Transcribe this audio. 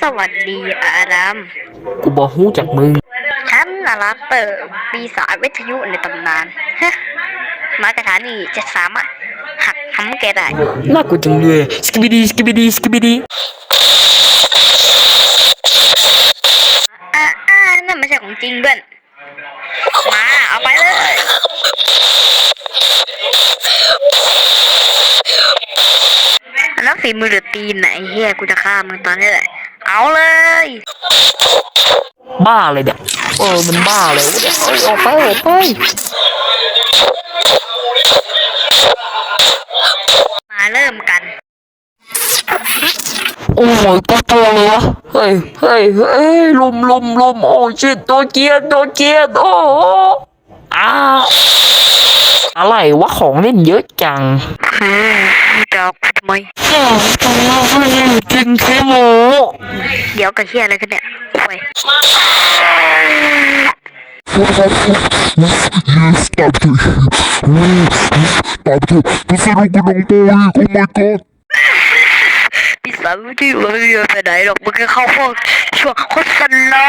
สวัสดีอารามกูบอกฮู้จากมึง ฉันนาราเตอร์ปีศาจวิทยุในตำนานฮะมากระถานี่จะสามารถหักทำแกได้ น่ากลัวจังเลยสกิบิดีสกิบิดีสกิบิดีอ่าอ่านั่นไม่ใช่ของจริงเพื่อนมาเอาไป เลยอันนั้นฝีมือหรือตีนไหนเฮียกูจะฆ่ามึงตอนนี้แหละ เอาเลย บ้าเลยเนี่ยเออมันบ้าเลยวะเนี่ยเอ้ยออกไปออกไปมาเริ่มกัน โอ้ยก็ตัวเลยวะเฮ้ยเฮ้ยเฮ้ยลมลมลมโอ้ชิตตัวเกียร์ตัวเกียร์โอ้อ้าว อะไรวะของเล่นเยอะจังอืมจะเอากูทำไมแม่ทำไมไม่จริงแค่โมเดี๋ยวกับเฮียอะไรกันเนี่ยควย Stop it. Stop it. Passaram ko ng boy. Oh my god. พี่สาวที่เราไม่ยอมไปไหนหรอกมึงก็เข้าห้องช่วงโฆษณา